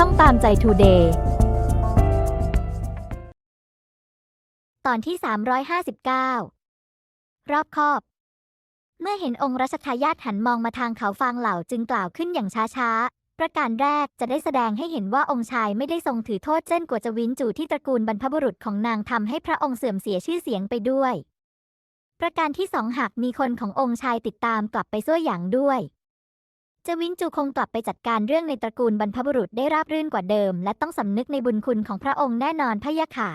ช่องตามใจทูเดย์ตอนที่ 359 รอบคอบ เมื่อเห็นองค์รัชทายาทหันมองมาทางเขาฟางเหล่าจึงกล่าวขึ้นอย่างช้าๆ ประการแรกจะได้แสดงให้เห็นว่าองค์ชายไม่ได้ทรงถือโทษเจ้นกัวจวินจูที่ตระกูลบรรพบุรุษของนางทำให้พระองค์เสื่อมเสียชื่อเสียงไปด้วย ประการที่สองหากมีคนขององค์ชายติดตามกลับไปซั่วหยางด้วย จวินจูคงกลับไปจัดการเรื่องในตระกูลบรรพบุรุษได้ราบรื่นกว่าเดิม และต้องสำนึกในบุญคุณของพระองค์แน่นอนพะยะค่ะ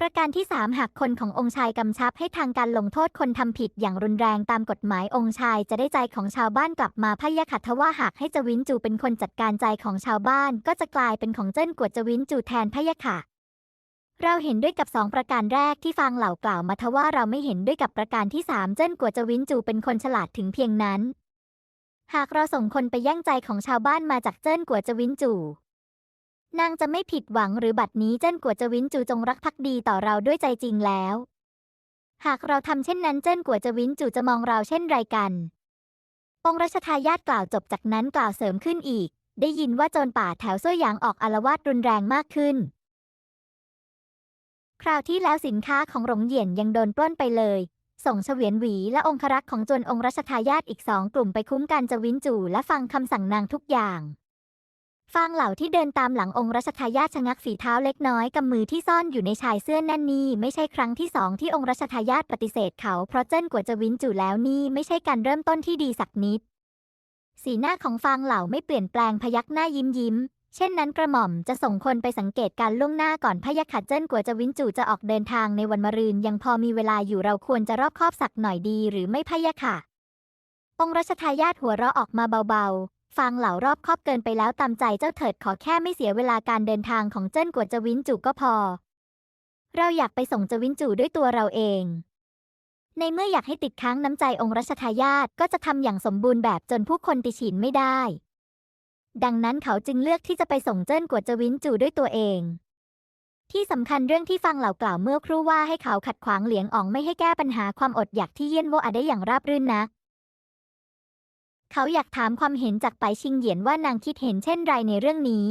ประการที่ 3 หากคนขององค์ชายกำชับให้ทางการลงโทษคนทำผิดอย่างรุนแรงตามกฎหมายองค์ชายจะได้ใจของชาวบ้านกลับมาพะยะค่ะทว่าหากให้จวินจูเป็นคนจัดการใจของชาวบ้าน ก็จะกลายเป็นของเจิ้นกวดจวินจูแทนพะยะค่ะเราเห็นด้วยกับสองประการแรกที่ฟางเหล่ากล่าวมาทว่าเราไม่เห็นด้วยกับประการที่สามเจิ้นกวดจวินจูเป็นคนฉลาดถึงเพียงนั้น หากเราส่งคนไปแย่งใจของชาวบ้านมาจากเจิ้นกัวจวินจู นางจะไม่ผิดหวังหรือบัดนี้เจิ้นกัวจวินจูจงรักภักดีต่อเราด้วยใจจริงแล้ว หากเราทำเช่นนั้นเจิ้นกัวจวินจูจะมองเราเช่นไรกัน องรัชทายาทกล่าวจบจากนั้นกล่าวเสริมขึ้นอีก ได้ยินว่าโจรป่าแถวซ้วยหยางออกอารวาสรุนแรงมากขึ้น คราวที่แล้วสินค้าของหลงเหยียนยังโดนปล้นไปเลย ส่งเฉวียนหวีและองครักษ์ของจวนองค์รัชทายาทอีกสองกลุ่มไปคุ้มกันจวินจูและฟังคำสั่งนางทุกอย่างฟางเหล่าที่เดินตามหลังองค์รัชทายาทชะงักฝีเท้าเล็กน้อยกับมือที่ซ่อนอยู่ในชายเสื้อแน่นนี่ไม่ใช่ครั้งที่สองที่องค์รัชทายาทปฏิเสธเขาเพราะเจิ้นกว่าจวินจูแล้วนี่ไม่ใช่การเริ่มต้นที่ดีสักนิด สีหน้าของฟางเหล่าไม่เปลี่ยนแปลงพยักหน้ายิ้มยิ้ม เช่นนั้นกระหม่อมจะส่งคนไปสังเกตการล่วงหน้าก่อนพะยะขัดเจิ้นกัวจะวินจูจะออกเดินทางในวันมะรืน ยังพอมีเวลาอยู่เราควรจะรอบคอบสักหน่อยดีหรือไม่พะยะค่ะ องค์รัชทายาทหัวเราะออกมาเบาๆฟางเหล่ารอบคอบเกินไปแล้วตามใจเจ้าเถิดขอแค่ไม่เสียเวลาการเดินทางของเจิ้นกัวจะวินจูก็พอ เราอยากไปส่งจวินจูด้วยตัวเราเอง ในเมื่ออยากให้ติดค้างน้ำใจองค์รัชทายาทก็จะทำอย่างสมบูรณ์แบบจนผู้คนติฉินไม่ได้ ดังนั้นเขาจึงเลือกที่จะไปส่งเจิ้นกวดจวินจูด้วยตัวเอง ที่สำคัญเรื่องที่ฟังเหล่ากล่าวเมื่อครู่ว่าให้เขาขัดขวางเหลียงอ๋องไม่ให้แก้ปัญหาความอดอยากที่เยี่ยนโวอาได้อย่างราบรื่นนะเขาอยากถามความเห็นจากไปชิงเหยียนว่านางคิดเห็นเช่นไรในเรื่องนี้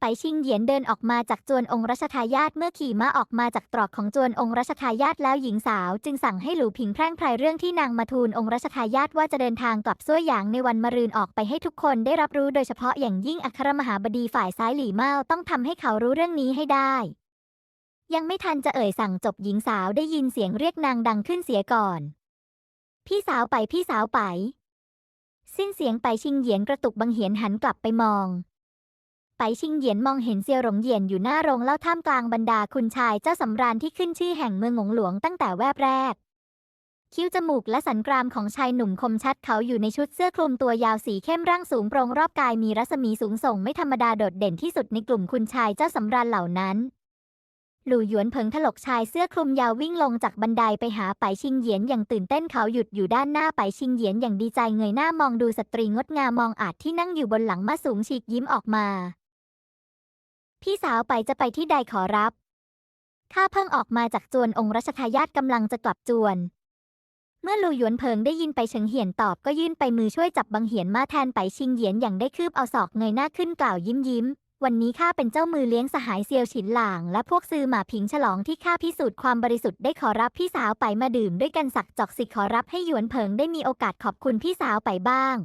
ไปชิงเหยียนเดินออกมาจากจวนองค์รัชทายาทเมื่อขี่ม้าออกมาจากตรอกของจวนองค์รัชทายาทแล้วหญิงสาว จึงสั่งให้หลูผิงแพร่งไพรเรื่องที่นางมาทูลองค์รัชทายาทว่าจะเดินทางกลับซ้วยหยางในวันมะรืนออกไปให้ทุกคนได้รับรู้โดยเฉพาะอย่างยิ่งอัครมหาบดีฝ่ายซ้ายหลี่เมาต้องทำให้เขารู้เรื่องนี้ให้ได้ ยังไม่ทันจะเอ่ยสั่งจบหญิงสาวได้ยินเสียงเรียกนางดังขึ้นเสียก่อน พี่สาวไปพี่สาวไป สิ้นเสียงไปชิงเหยียนกระตุกบังเหียนหันกลับไปมอง ไปชิงเหยียนมองเห็นเซียวหลงเหยียนอยู่หน้าโรงเล่าท่ามกลางบรรดาคุณชายเจ้าสำราญที่ขึ้นชื่อแห่งเมืองหงหลวงตั้งแต่แวบแรก คิ้วจมูกและสันกรามของชายหนุ่มคมชัดเขาอยู่ในชุดเสื้อคลุมตัวยาวสีเข้มร่างสูงโปร่งรอบกายมีรัศมีสูงส่งไม่ธรรมดาโดดเด่นที่สุดในกลุ่มคุณชายเจ้าสำราญเหล่านั้นหลู่หยวนเพิงถลกชายเสื้อคลุมยาววิ่งลงจากบันไดไปหาไปชิงเหยียนอย่างตื่นเต้นเขาหยุดอยู่ด้านหน้าไปชิงเหยียนอย่างดีใจเงยหน้ามองดูสตรีงดงามมองอาจที่นั่งอยู่บนหลังม้าสูงฉีกยิ้มออกมา พี่สาวไปจะไปที่ใดขอรับ ข้าเพิ่งออกมาจากจวนองค์รัชทายาทกำลังจะกลับจวน เมื่อลูหยวนเพิงได้ยินไปเฉิงเหียนตอบก็ยื่นไปมือช่วยจับบังเหียนมาแทนไปชิงเหยียนอย่างได้คืบเอาศอกเงยหน้าขึ้นกล่าวยิ้มยิ้มวันนี้ข้าเป็นเจ้ามือเลี้ยงสหายเซียวฉินหลาง และพวกซื้อหมาผิงฉลองที่ข้าพิสูจน์ความบริสุทธิ์ได้ขอรับพี่สาวไปมาดื่มด้วยกันสักจอกสิขอรับให้หยวนเพิงได้มีโอกาสขอบคุณพี่สาวไปบ้าง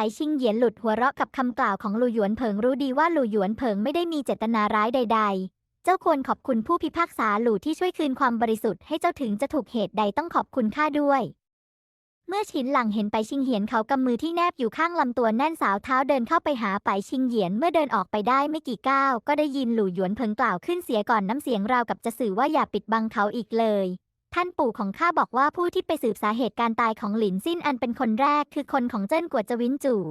ไปชิงเหยียนหลุดหัวเราะกับคำกล่าวของหลู่หยวนเพิงรู้ดีว่าหลู่หยวนเพิงไม่ได้มีเจตนาร้ายใด ๆ เจ้าควรขอบคุณผู้พิพากษาหลู่ที่ช่วยคืนความบริสุทธิ์ให้เจ้าถึงจะถูกเหตุใดต้องขอบคุณข้าด้วย เมื่อฉินหลังเห็นไปชิงเหียนเขากำมือที่แนบอยู่ข้างลำตัวแน่นสาวเท้าเดินเข้าไปหาไปชิงเหยียนเมื่อเดินออกไปได้ไม่กี่ก้าวก็ได้ยินหลู่หยวนเพิงกล่าวขึ้นเสียก่อนน้ำเสียงราวกับจะสื่อว่าอย่าปิดบังเขาอีกเลย ท่านปู่ของข้าบอกว่าผู้ที่ไปสืบสาเหตุการตายของหลินซินอันเป็นคนแรกคือคนของเจิ้นกัวจวินจู่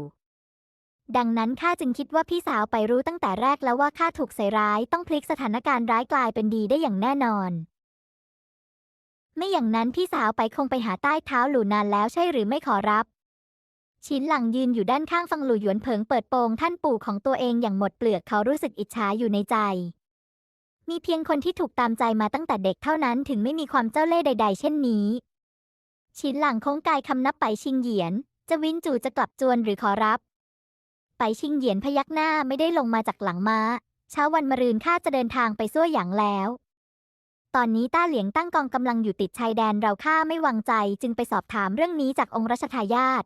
ดังนั้นข้าจึงคิดว่าพี่สาวไปรู้ตั้งแต่แรกแล้วว่าข้าถูกใส่ร้ายต้องพลิกสถานการณ์ร้ายกลายเป็นดีได้อย่างแน่นอน ไม่อย่างนั้นพี่สาวไปคงไปหาใต้เท้าหลู่นานแล้วใช่หรือไม่ขอรับ ชินหลังยืนอยู่ด้านข้างฟังหลู่หยวนเผิงเปิดโปงท่านปู่ของตัวเองอย่างหมดเปลือกเขารู้สึกอิจฉาอยู่ในใจ มีเพียงคนที่ถูกตามใจมาตั้งแต่เด็กเท่านั้นถึงไม่มีความเจ้าเล่ห์ใด ๆ เช่นนี้ ชินหลังโค้งกายคำนับไปชิงเหยียน จะวินจู่จะกลับจวนหรือขอรับ ไปชิงเหยียนพยักหน้าไม่ได้ลงมาจากหลังม้า เช้าวันมรืนข้าจะเดินทางไปซั่วหยางแล้ว ตอนนี้ต้าเหลียงตั้งกองกำลังอยู่ติดชายแดนเราข้าไม่วางใจจึงไปสอบถามเรื่องนี้จากองค์รัชทายาท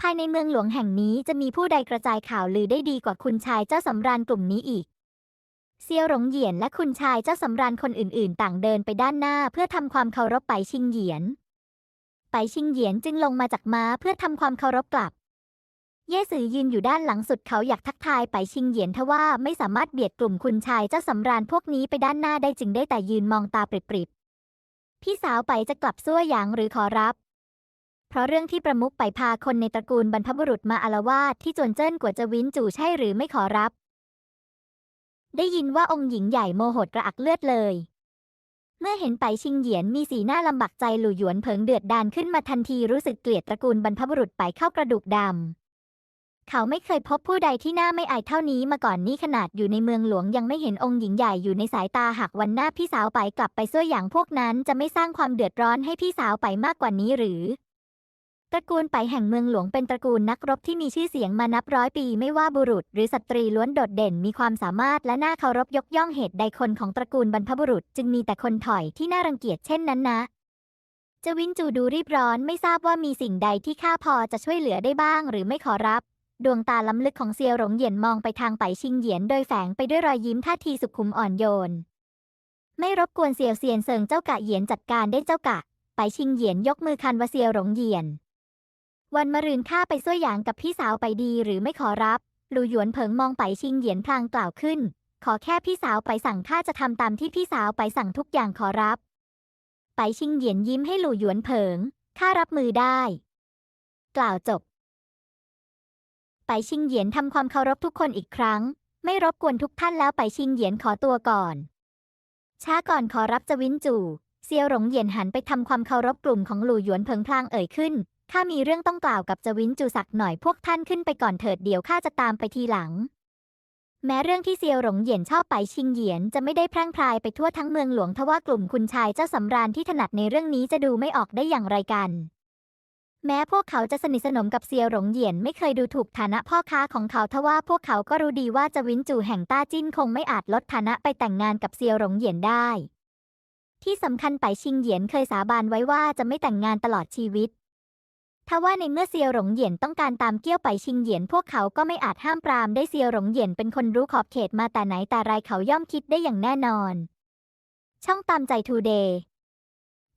ภายในเมืองหลวงแห่งนี้จะมีผู้ใดกระจายข่าวลือได้ดีกว่าคุณชายเจ้าสำราญกลุ่มนี้อีก เซียวหลงเหยียนและคุณชายเจ้าสำราญคนอื่นๆ ต่างเดินไปด้านหน้าเพื่อทำความเคารพไปชิงเหยียน ไปชิงเหยียนจึงลงมาจากม้าเพื่อทำความเคารพกลับ เย่สือยืนอยู่ด้านหลังสุดเขาอยากทักทายไปชิงเหยียนทว่าไม่สามารถเบียดกลุ่มคุณชายเจ้าสำราญพวกนี้ไปด้านหน้าได้จึงได้แต่ยืนมองตาปริบๆพี่สาวไปจะกลับซั่วหยางหรือขอรับเพราะเรื่องที่ประมุขไปพาคนในตระกูลบรรพบุรุษมาอาละวาดที่จวนเจิ้นกว่าจะวินจู่ใช่หรือไม่ขอรับ ได้ยินว่าองค์หญิงใหญ่โมโหดกระอักเลือดเลย เมื่อเห็นไปชิงเหยียนมีสีหน้าลำบากใจหลู่หยวนเผิงเดือดดานขึ้นมาทันทีรู้สึกเกลียดตระกูลบรรพบุรุษไปเข้ากระดูกดำ เขาไม่เคยพบผู้ใดที่หน้าไม่อายเท่านี้มาก่อนนี่ขนาดอยู่ในเมืองหลวงยังไม่เห็นองค์หญิงใหญ่อยู่ในสายตาหากวันหน้าพี่สาวไปกลับไปซั่วอย่างพวกนั้นจะไม่สร้างความเดือดร้อนให้พี่สาวไปมากกว่านี้หรือ ตระกูลไปแห่งเมืองหลวงเป็นตระกูลนักรบที่มีชื่อเสียงมานับร้อยปีไม่ว่าบุรุษ หรือสตรีล้วนโดดเด่นมีความสามารถและน่าเคารพยกย่องเหตุใดคนของตระกูลบรรพบุรุษ จึงมีแต่คนถอยที่น่ารังเกียจเช่นนั้นนะเจวินจูดูรีบร้อนไม่ทราบว่ามีสิ่งใดที่ข้าพอจะช่วยเหลือได้บ้าง หรือไม่ขอรับ ดวงตาล้ำลึกของเซียวหลงเหยียนมองไปทางไปชิงเหยียนโดยแฝงไปด้วยรอยยิ้มท่าทีสุขุมอ่อนโยน ไม่รบกวนเซียวเซียนเซิงเจ้ากะเหยียนจัดการได้เจ้ากะ ไปชิงเหยียนยกมือคันว่าเซียวหลงเหยียน วันมะรืนข้าไปซั่วหยางกับพี่สาวไปดีหรือไม่ขอรับ หลูหยวนเผิงมองไปชิงเหยียนพลางกล่าวขึ้น ขอแค่พี่สาวไปสั่งข้าจะทำตามที่พี่สาวไปสั่งทุกอย่างขอรับ ไปชิงเหยียนยิ้มให้หลู่หยวนเผิงข้ารับมือได้ กล่าวจบ ไปชิงเหยียนทำความเคารพทุกคนอีกครั้ง ไม่รบกวนทุกท่านแล้วไปชิงเหยียนขอตัวก่อน ช้าก่อนขอรับจะวินจู่เซียวหลงเหยียนหันไปทำความเคารพกลุ่มของหลู่หยวนเพิงพลางเอ่ยขึ้น ข้ามีเรื่องต้องกล่าวกับจวินจูสักหน่อยพวกท่านขึ้นไปก่อนเถิดเดี๋ยวข้าจะตามไปทีหลัง แม้เรื่องที่เซียวหลงเหยียนชอบไปชิงเหยียนจะไม่ได้พร่งพรายไปทั่วทั้งเมืองหลวงทว่ากลุ่มคุณชายเจ้าสำราญที่ถนัดในเรื่องนี้จะดูไม่ออกได้อย่างไรกัน แม้พวกเขาจะสนิทสนมกับเซียวหลงเหยียนไม่เคยดูถูกฐานะพ่อค้าของเขาทว่าพวกเขาก็รู้ดีว่าจวินจูแห่งต้าจิ้นคงไม่อาจลดฐานะไปแต่งงานกับเซียวหลงเหยียนได้ ที่สำคัญไปชิงเหยียนเคยสาบานไว้ว่าจะไม่แต่งงานตลอดชีวิต ทว่าในเมื่อเซียวหลงเหยียนต้องการตามเกี้ยวไปชิงเหยียนพวกเขาก็ไม่อาจห้ามปรามได้เซียวหลงเหยียนเป็นคนรู้ขอบเขตมาแต่ไหนแต่ไรเขาย่อมคิดได้อย่างแน่นอน ช่องตามใจทูเดย์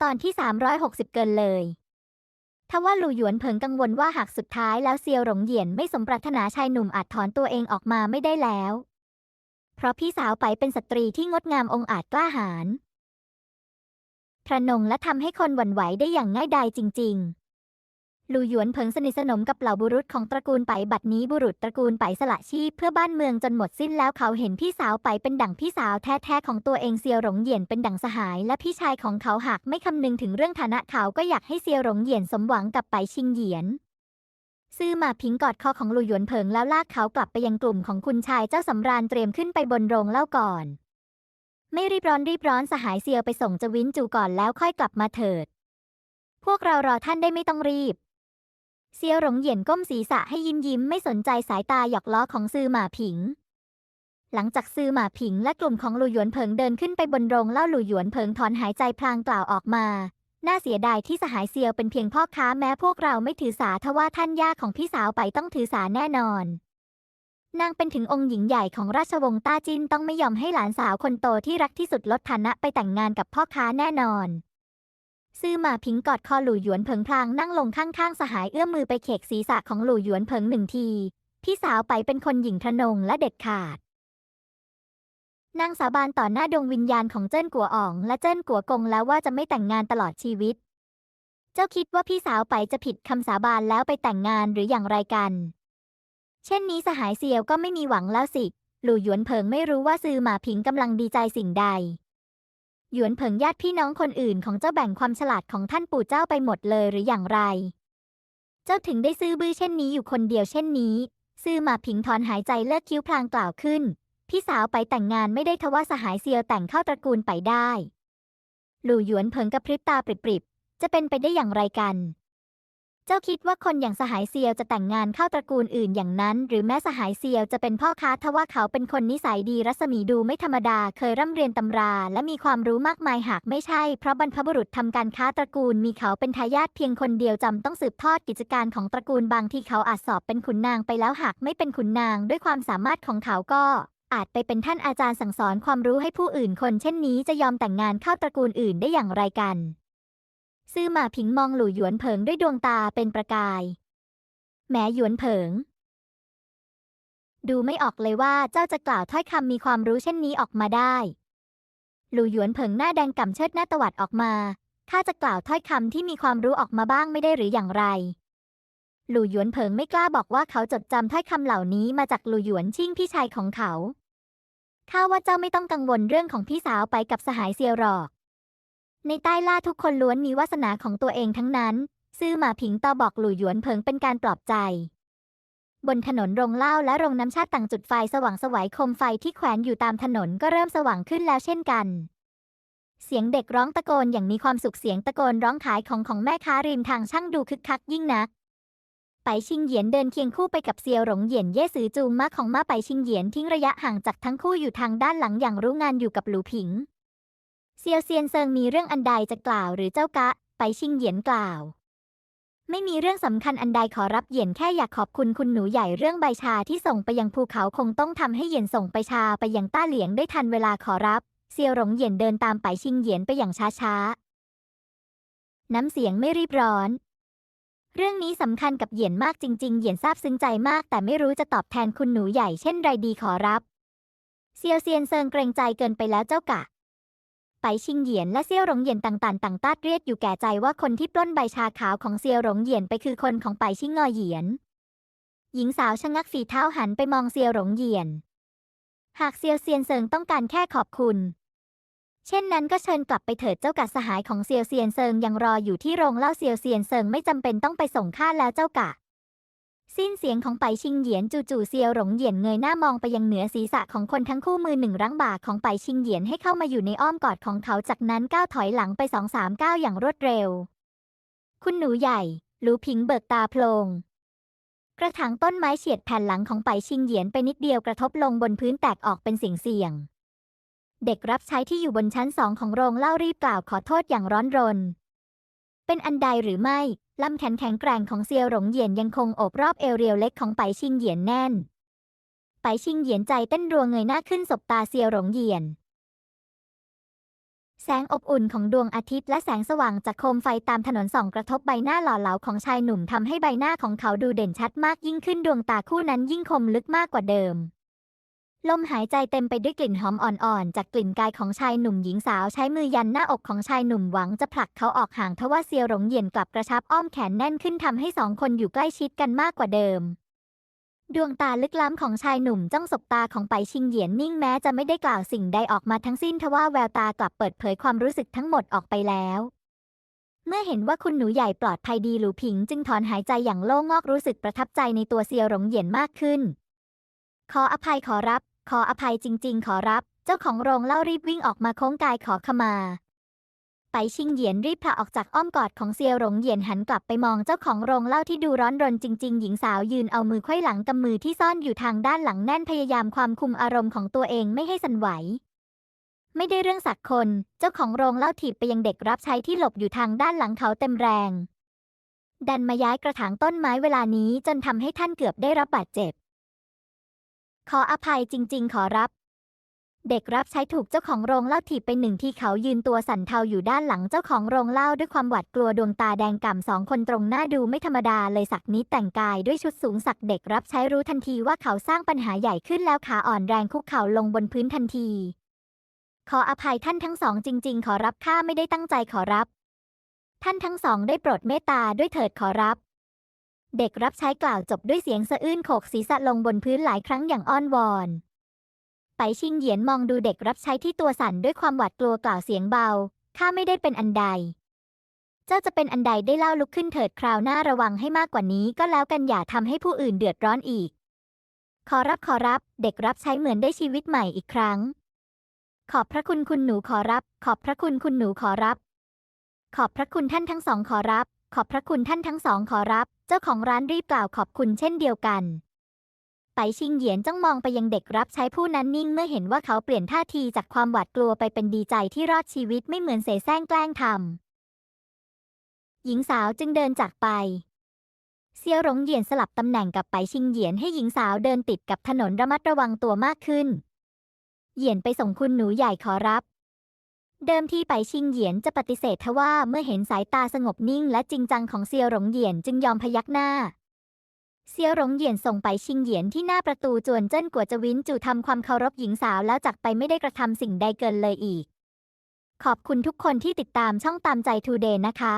ตอนที่ 360 เกินเลยทว่าหลู่หยวนเผิงกังวลว่าหากสุดท้ายแล้วเซียวหลงเหยียนไม่สมปรารถนาชายหนุ่มอาจถอนตัวเองออกมาไม่ได้แล้ว เพราะพี่สาวไปเป็นสตรีที่งดงามองอาจกล้าหาญทระนงและทำให้คนหวั่นไหวได้อย่างง่ายดายจริง ๆ ลูหยวนเพิงสนิทสนมกับเหล่าบุรุษของตระกูลไปบัดนี้บุรุษตระกูลไปสละชีพเพื่อบ้านเมืองจนหมดสิ้นแล้วเขาเห็นพี่สาวไปเป็นดั่งพี่สาวแท้ๆของตัวเองเซียวหลงเหยียนเป็นดั่งสหาย และพี่ชายของเขาหากไม่คำนึงถึงเรื่องฐานะเขาก็อยากให้เซียวหลงเหยียนสมหวังกับไปชิงเหยียนซื่อมาพิงกอดคอของลูหยวนเพิงแล้วลากเขากลับไปยังกลุ่มของคุณชายเจ้าสำราญเตรียมขึ้นไปบนโรงเล่าก่อน ไม่รีบร้อนรีบร้อนสหายเซียวไปส่งจวินจูก่อนแล้วค่อยกลับมาเถิด พวกเรารอท่านได้ไม่ต้องรีบ เซียวหลงเหยียนก้มศีรษะให้ยิ้มยิ้มไม่สนใจสายตาหยอกล้อของซือหมาผิง หลังจากซือหมาผิงและกลุ่มของหลู่หยวนเพิงเดินขึ้นไปบนโรงเล่าหลู่หยวนเพิงถอนหายใจพลางกล่าวออกมา น่าเสียดายที่สหายเซียวเป็นเพียงพ่อค้าแม้พวกเราไม่ถือสาทว่าท่านย่าของพี่สาวไปต้องถือสาแน่นอน นางเป็นถึงองค์หญิงใหญ่ของราชวงศ์ต้าจินต้องไม่ยอมให้หลานสาวคนโตที่รักที่สุดลดฐานะไปแต่งงานกับพ่อค้าแน่นอน ซื่อหมาพิงกอดคอหลู่หยวนเพิงพลางนั่งลงข้างๆสหายเอื้อมมือไปเขกศีรษะของหลู่หยวนเพิงหนึ่งที พี่สาวไปเป็นคนหญิงทะนงและเด็ดขาดนางสาบานต่อหน้าดวงวิญญาณของเจิ้นกัวอ่องและเจิ้นกัวกงแล้วว่าจะไม่แต่งงานตลอดชีวิต เจ้าคิดว่าพี่สาวไปจะผิดคำสาบานแล้วไปแต่งงานหรืออย่างไรกัน เช่นนี้สหายเซียวก็ไม่มีหวังแล้วสิ หลู่หยวนเพิงไม่รู้ว่าซือหมาผิงกำลังดีใจสิ่งใด หยวนเผิงญาติพี่น้องคนอื่นของเจ้าแบ่งความฉลาดของท่านปู่เจ้าไปหมดเลยหรืออย่างไร เจ้าถึงได้ซื้อบื้อเช่นนี้อยู่คนเดียวเช่นนี้ ซื้อมาผิงถอนหายใจเลิกคิ้วพลางกล่าวขึ้น พี่สาวไปแต่งงานไม่ได้ทว่าสหายเซียวแต่งเข้าตระกูลไปได้ หลู่หยวนเผิงกระพริบตาปริบๆจะเป็นไปได้อย่างไรกัน เจ้าคิดว่าคนอย่างสหายเซียวจะแต่งงานเข้าตระกูลอื่นอย่างนั้น หรือแม้สหายเซียวจะเป็นพ่อค้าทว่าเขาเป็นคนนิสัยดีรัศมีดูไม่ธรรมดา เคยร่ำเรียนตำรา และมีความรู้มากมายหากไม่ใช่ เพราะบรรพบุรุษทำการค้าตระกูล มีเขาเป็นทายาทเพียงคนเดียวจำต้องสืบทอดกิจการของตระกูลบางที่เขาอาจสอบเป็นขุนนางไปแล้วหากไม่เป็นขุนนาง ด้วยความสามารถของเขาก็อาจไปเป็นท่านอาจารย์สั่งสอนความรู้ให้ผู้อื่นคนเช่นนี้จะยอมแต่งงานเข้าตระกูลอื่นได้อย่างไรกัน ซื่อหมาผิงมองหลู่หยวนเผิงด้วยดวงตาเป็นประกาย แม้หยวนเผิง ดูไม่ออกเลยว่าเจ้าจะกล่าวถ้อยคำมีความรู้เช่นนี้ออกมาได้ หลู่หยวนเผิงหน้าแดงก่ำเชิดหน้าตวัดออกมา ข้าจะกล่าวถ้อยคำที่มีความรู้ออกมาบ้างไม่ได้หรืออย่างไร หลู่หยวนเผิงไม่กล้าบอกว่าเขาจดจำถ้อยคำเหล่านี้มาจากหลู่หยวนชิ่งพี่ชายของเขาข้าว่าเจ้าไม่ต้องกังวลเรื่องของพี่สาวไปกับสหายเซียวหรอก ในใต้ล่าทุกคนล้วนมีวาสนาของตัวเองทั้งนั้น ซื่อหมาผิงต่อบอกหลู่หยวนเผิงเป็นการปลอบใจ บนถนนโรงเหล้าและโรงน้ำชาต่างจุดไฟสว่างสวัยคมไฟที่แขวนอยู่ตามถนนก็เริ่มสว่างขึ้นแล้วเช่นกัน เสียงเด็กร้องตะโกนอย่างมีความสุขเสียงตะโกนร้องขายของของแม่ค้าริมทางช่างดูคึกคักยิ่งนักไปชิงเหยียนเดินเคียงคู่ไปกับเซียวหลงเหยียนเย่ซือจูงม้าของม้าไปชิงเหยียนทิ้งระยะห่างจากทั้งคู่อยู่ทางด้านหลังอย่างรู้งานอยู่กับหลูผิง เซียวเซียนเซิงมีเรื่องอันใดจะกล่าวหรือเจ้ากะ ไปชิงเหยียนกล่าว ไม่มีเรื่องสำคัญอันใดขอรับเหยียนแค่อยากขอบคุณคุณหนูใหญ่เรื่องใบชาที่ส่งไปยังภูเขาคงต้องทำให้เหยียนส่งไปชาไปยังต้าเหลียงได้ทันเวลาขอรับ เซียวหลงเหยียนเดินตามไปชิงเหยียนไปอย่างช้าๆ น้ำเสียงไม่รีบร้อนเรื่องนี้สำคัญกับเหยียนมากจริง ๆ เหยียนซาบซึ้งใจมาก แต่ไม่รู้จะตอบแทนคุณหนูใหญ่เช่นไรดีขอรับ เซียวเซียนเซิงเกรงใจเกินไปแล้วเจ้ากะ ไปชิงเหยียนและเซียวหลงเหยียนต่างๆต่างตาดเรียกอยู่แก่ใจว่าคนที่ปล้นใบชาขาวของเซียวหลงเหยียนไปคือคนของไปชิงงอเหยียน หญิงสาวชะงักฝีเท้าหันไปมองเซียวหลงเหยียน หากเซียวเซียนเซิงต้องการแค่ขอบคุณ เช่นนั้นก็เชิญกลับไปเถิดเจ้ากัดสหายของเซียวเซียนเซิงยังรออยู่ที่โรงเหล้าเซียวเซียนเซิงไม่จำเป็นต้องไปส่งข้าแล้วเจ้ากะ สิ้นเสียงของไปชิงเหยียนจู่ๆเซียวหลงเหยียนเงยหน้ามองไปยังเหนือศีรษะของคนทั้งคู่มือหนึ่งรั้งบ่าของไปชิงเหยียนให้เข้ามาอยู่ในอ้อมกอดของเขาจากนั้นก้าวถอยหลังไปสองสามก้าวอย่างรวดเร็ว คุณหนูใหญ่หลูผิงเบิกตาโพลงกระถางต้นไม้เฉียดแผ่นหลังของไปชิงเหยียนไปนิดเดียวกระทบลงบนพื้นแตกออกเป็นเสียงเสียง เด็กรับใช้ที่อยู่บนชั้นสองของโรงเล้ารีบกล่าวขอโทษอย่างร้อนรน เป็นอันใดหรือไม่ลำแขนแข็งแกร่งของเซียวหลงเหยียนยังคงโอบรอบเอวเรียวเล็กของไปชิงเหยียนแน่น ไปชิงเหยียนใจเต้นรัวเงยหน้าขึ้นสบตาเซียวหลงเหยียน แสงอบอุ่นของดวงอาทิตย์และแสงสว่างจากโคมไฟตามถนนส่องกระทบใบหน้าหล่อเหลาของชายหนุ่มทำให้ใบหน้าของเขาดูเด่นชัดมากยิ่งขึ้นดวงตาคู่นั้นยิ่งคมลึกมากกว่าเดิม ลมหายใจเต็มไปด้วยกลิ่นหอมอ่อนๆ จากกลิ่นกายของชายหนุ่มหญิงสาวใช้มือยันหน้าอกของชายหนุ่มหวังจะผลักเขาออกห่างทว่าเซียวหลงเหยียนกลับกระชับอ้อมแขนแน่นขึ้นทำให้สองคนอยู่ใกล้ชิดกันมากกว่าเดิม ดวงตาลึกล้ำของชายหนุ่มจ้องสบตาของไปชิงเหยียนนิ่งแม้จะไม่ได้กล่าวสิ่งใดออกมาทั้งสิ้นทว่าแววตากลับเปิดเผยความรู้สึกทั้งหมดออกไปแล้วเมื่อเห็นว่าคุณหนูใหญ่ปลอดภัยดีหลูผิง จึงถอนหายใจอย่างโล่งอกรู้สึกประทับใจในตัวเซียวหลงเหยียนมากขึ้น ขออภัยขอรับ ขออภัยจริง ๆ ขอรับ เจ้าของโรงเล่ารีบวิ่งออกมาโค้งกายขอขมา ไปชิงเหยียนรีบพาออกจากอ้อมกอดของเซียวหลงเหยียนหันกลับไปมองเจ้าของโรงเล้าที่ดูร้อนรนจริง ๆ หญิงสาวยืนเอามือไขว้หลังกำมือที่ซ่อนอยู่ทางด้านหลังแน่นพยายามความคุมอารมณ์ของตัวเองไม่ให้สั่นไหวไม่ได้เรื่องสักคน เจ้าของโรงเล้าถีบไปยังเด็กรับใช้ที่หลบอยู่ทางด้านหลังเขาเต็มแรง ดันมาย้ายกระถางต้นไม้เวลานี้จนทำให้ท่านเกือบได้รับบาดเจ็บ ขออภัยจริง ๆ ขอรับ เด็กรับใช้ถูกเจ้าของโรงเล้าถีบไปหนึ่งที่เขายืนตัวสั่นเทาอยู่ด้านหลังเจ้าของโรงเล้าด้วยความหวาดกลัวดวงตาแดงก่ำสองคนตรงหน้าดูไม่ธรรมดาเลยสักนิดแต่งกายด้วยชุดสูงสักเด็กรับใช้รู้ทันทีว่าเขาสร้างปัญหาใหญ่ขึ้นแล้วขาอ่อนแรงคุกเข่าลงบนพื้นทันที ขออภัยท่านทั้งสองจริง ๆ ขอรับข้าไม่ได้ตั้งใจขอรับ ท่านทั้งสองได้โปรดเมตตาด้วยเถิดขอรับ เด็กรับใช้กล่าวจบด้วยเสียงสะอื้นโขกศีรษะลงบนพื้นหลายครั้งอย่างอ้อนวอน ไปชิงเหยียนมองดูเด็กรับใช้ที่ตัวสั่นด้วยความหวาดกลัวกล่าวเสียงเบา ข้าไม่ได้เป็นอันใด เจ้าจะเป็นอันใดได้เล่าลุกขึ้นเถิดคราวหน้าระวังให้มากกว่านี้ก็แล้วกันอย่าทำให้ผู้อื่นเดือดร้อนอีก ขอรับขอรับ เด็กรับใช้เหมือนได้ชีวิตใหม่อีกครั้ง ขอบพระคุณคุณหนูขอรับ ขอบพระคุณคุณหนูขอรับ ขอบพระคุณท่านทั้งสองขอรับ ขอบพระคุณท่านทั้งสองขอรับ เจ้าของร้านรีบกล่าวขอบคุณเช่นเดียวกันไปชิงเหยียนจ้องมองไปยังเด็กรับใช้ผู้นั้นนิ่งเมื่อเห็นว่าเขาเปลี่ยนท่าทีจากความหวาดกลัวไปเป็นดีใจที่รอดชีวิตไม่เหมือนเสแสร้งแกล้งทำหญิงสาวจึงเดินจากไป เซียวหลงเหยียนสลับตำแหน่งกับไปชิงเหยียนให้หญิงสาวเดินติดกับถนนระมัดระวังตัวมากขึ้น เหยียนไปส่งคุณหนูใหญ่ขอรับ เดิมที่ไปชิงเหยียนจะปฏิเสธทว่าเมื่อเห็นสายตาสงบนิ่งและจริงจังของเซียวหลงเหยียนจึงยอมพยักหน้า เซียวหลงเหยียนส่งไปชิงเหยียนที่หน้าประตูจวนเจิ้นกัวจวินจู่ทำความเคารพหญิงสาวแล้วจากไปไม่ได้กระทำสิ่งใดเกินเลยอีก ขอบคุณทุกคนที่ติดตามช่องตามใจทูเดย์นะคะ